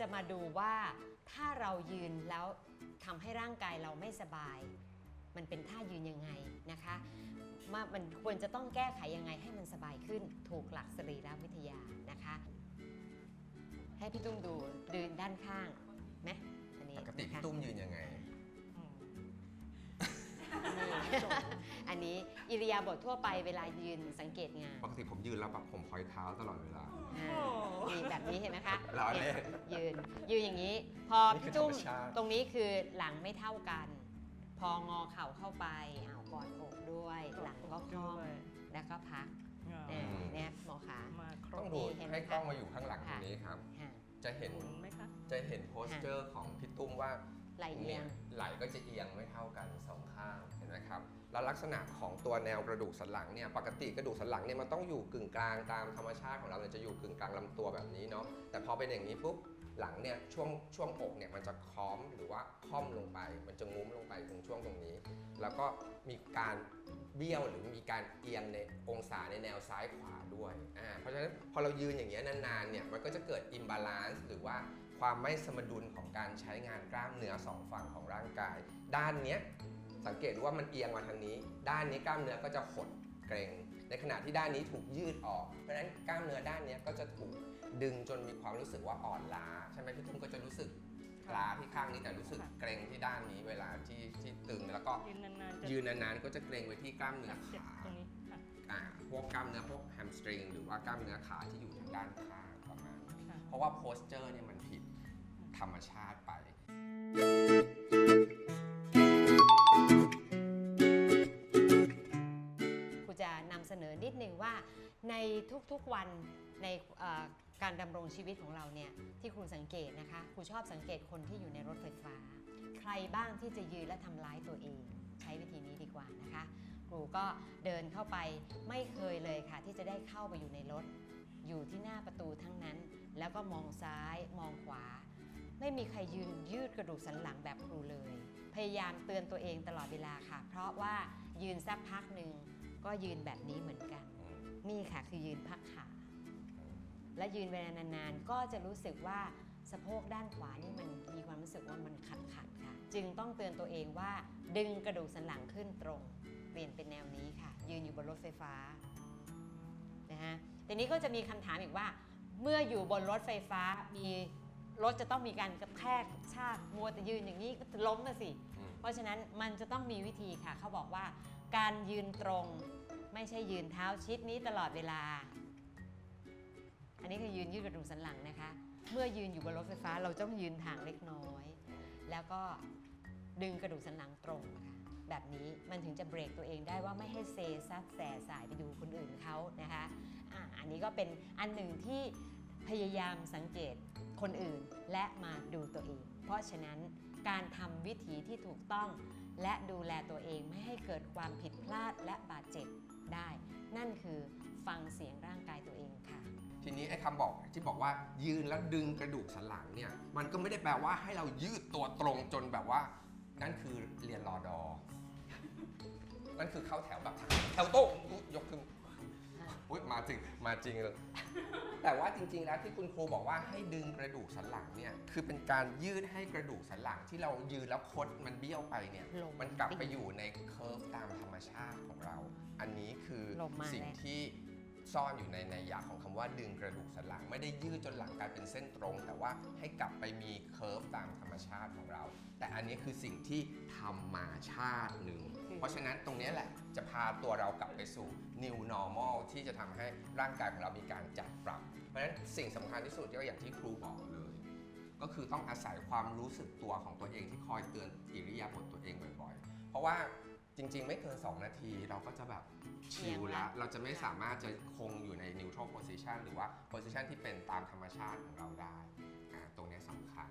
จะมาดูว่าถ้าเรายืนแล้วทำให้ร่างกายเราไม่สบาย มันเป็นท่ายืนยังไงนะคะว่ามันควรจะต้องแก้ไขยังไงให้มันสบายขึ้นถูกหลักสรีรวิทยานะคะ ให้พี่ตุ้มดูยืนด้านข้างไหมอันนี้ปกตินะพี่ตุ้มยืนยังไง อิริยาบถทั่วไปเวลายืนสังเกตงานปกติผมยืนแล้วแบบผมพอยเท้าตลอดเวลา อ่ามีแบบนี้เห็นไหมคะล้อเล่นยืนยืนอย่างนี้ พอนี่คือพี่ตุ้มธรรมชาติ ตรงนี้คือหลังไม่เท่ากัน พองอเข่าเข้าไปอ้าวกอดอกด้วย หลังก็คล่อมด้วยแล้วก็พักอ่าเนี่ยเนี่ยหมอขา มาครต้บองดูนี่เห็นไหมให้คะกล้องมาอยู่ข้างหลังตรงนี้ครับ ค่ะจะเห็นหมุนไหมคะ จะเห็นโพสเจอร์ของพี่ตุ้มว่าไหลเอียง ไหลก็จะเอียงไม่เท่ากันสองข้างเห็นไหมครับ แล้วลักษณะของตัวแนวกระดูกสันหลังเนี่ยปกติกระดูกสันหลังเนี่ยมันต้องอยู่กึ่งกลางตามธรรมชาติของเราเนี่ยจะอยู่กึ่งกลางลำตัวแบบนี้เนาะแต่พอเป็นอย่างนี้ปุ๊บหลังเนี่ยช่วงช่วงอกเนี่ยมันจะค้อมหรือว่าค่อมลงไป มันจะงุ้มลงไปตรงช่วงตรงนี้ แล้วก็มีการเบี้ยวหรือมีการเอียงในองศาในแนวซ้ายขวาด้วยอ่าเพราะฉะนั้นพอเรายืนอย่างเงี้ยนานๆเนี่ยมันก็จะเกิดอิมบาลานซ์หรือว่าความไม่สมดุลของการใช้งานกล้ามเนื้อสองฝั่งของร่างกาย ด้านเนี้ย สังเกตดูว่ามันเอียงมาทางนี้ ด้านนี้กล้ามเนื้อก็จะหดเกร็ง ในขณะที่ด้านนี้ถูกยืดออก เพราะฉะนั้นกล้ามเนื้อด้านเนี้ยก็จะถูกดึงจนมีความรู้สึกว่าอ่อนล้าใช่ไหมพี่ตุ้มก็จะรู้สึกล้าที่ข้างนี้แต่รู้สึกเกร็งที่ด้านนี้เวลาที่ที่ตึงแล้วก็ยืนนานๆจะยืนนานๆก็จะเกรงไว้ที่กล้ามเนื้อเจ็บขาตรงนี้ค่ะอ่าพวกกล้ามเนื้อพวกแฮมสตริงหรือว่ากล้ามเนื้อขาที่อยู่ทางด้านข้างประมาณนี้ค่ะเพราะว่าโพสเจอร์เนี่ยมันผิดธรรมชาติไป กๆวันในการดำรงชีวิตของเราเนี่ยที่ครูสังเกตนะคะครูชอบสังเกตคนที่อยู่ในรถไฟฟ้า ใครบ้างที่จะยืนและทำร้ายตัวเอง ใช้วิธีนี้ดีกว่านะคะครูก็เดินเข้าไปไม่เคยเลยค่ะ ที่จะได้เข้าไปอยู่ในรถ อยู่ที่หน้าประตูทั้งนั้น แล้วก็มองซ้ายมองขวา ไม่มีใครยืนยืดกระดูกสันหลังแบบครูเลย พยายามเตือนตัวเองตลอดเวลาค่ะ เพราะว่ายืนสักพักหนึ่งก็ยืนแบบนี้เหมือนกัน นี่ค่ะคือยืนพักขา และยืนเวลานานๆ ก็จะรู้สึกว่าสะโพกด้านขวานี่มันมีความรู้สึกว่ามันขัดขัดๆค่ะ จึงต้องเตือนตัวเองว่า ดึงกระดูกสันหลังขึ้นตรง เปลี่ยนเป็นแนวนี้ค่ะ ยืนอยู่บนรถไฟฟ้านะฮะทีนี้ก็จะมีคำถามอีกว่า เมื่ออยู่บนรถไฟฟ้ามีรถจะต้องมีการกระแทกชากมัวแต่ยืนอย่างนี้ก็จะล้มนะสิ เพราะฉะนั้นมันจะต้องมีวิธีค่ะ เขาบอกว่า การยืนตรงไม่ใช่ยืนเท้าชิดนี้ตลอดเวลา อันนี้คือยืนยืดกระดูกสันหลังนะคะ เมื่อยืนอยู่บนรถไฟฟ้าเราต้องยืนห่างเล็กน้อย แล้วก็ดึงกระดูกสันหลังตรงนะคะแบบนี้มันถึงจะเบรกตัวเองได้ว่าไม่ให้เซซัดแสสายไปดูคนอื่นเขานะคะอ่าอันนี้ก็เป็นอันหนึ่งที่พยายามสังเกตคนอื่นและมาดูตัวเอง เพราะฉะนั้น การทำวิธีที่ถูกต้อง และดูแลตัวเองไม่ให้เกิดความผิดพลาดและบาดเจ็บได้ นั่นคือฟังเสียงร่างกายตัวเองค่ะ ทีนี้ไอ้คำบอกที่บอกว่ายืนแล้วดึงกระดูกสันหลังเนี่ยมันก็ไม่ได้แปลว่าให้เรายืดตัวตรงจนแบบว่า นั่นคือเรียนรอดอ นั่นคือเข้าแถวแบบแถวโต๊ะยกขึ้น อุ๊ยมาจริงมาจริงเลยแต่ว่าจริง ๆ แล้วที่คุณครูบอกว่าให้ดึงกระดูกสันหลังเนี่ยคือเป็นการยืดให้กระดูกสันหลังที่เรายืนแล้วคดมันเบี้ยวไปเนี่ยลงมันกลับไปอยู่ในเคอร์ฟตามธรรมชาติของเรา อันนี้คือลงมา สิ่งแล้วที่ซ่อนอยู่ในในยะของคำว่าดึงกระดูกสันหลัง ไม่ได้ยืดจนหลังกลายเป็นเส้นตรง แต่ว่าให้กลับไปมีเคอร์ฟตามธรรมชาติของเรา แต่อันนี้คือสิ่งที่ธรรมชาติหนึ่งเพราะฉะนั้นตรงนี้แหละจะพาตัวเรากลับไปสู่ new normal ที่จะทำให้ร่างกายของเรามีการจัดปรับ เพราะฉะนั้นสิ่งสำคัญที่สุดก็อย่างที่ครูบอกเลย ก็คือต้องอาศัยความรู้สึกตัวของตัวเองที่คอยเตือนอิริยาบถตัวเองบ่อยๆ เพราะว่าจริง ๆ ไม่เกิน 2 นาทีเราก็จะแบบชิลละเราจะไม่สามารถจะคงอยู่ใน neutral position หรือว่า position ที่เป็นตามธรรมชาติของเราได้อ่าตรงนี้สำคัญ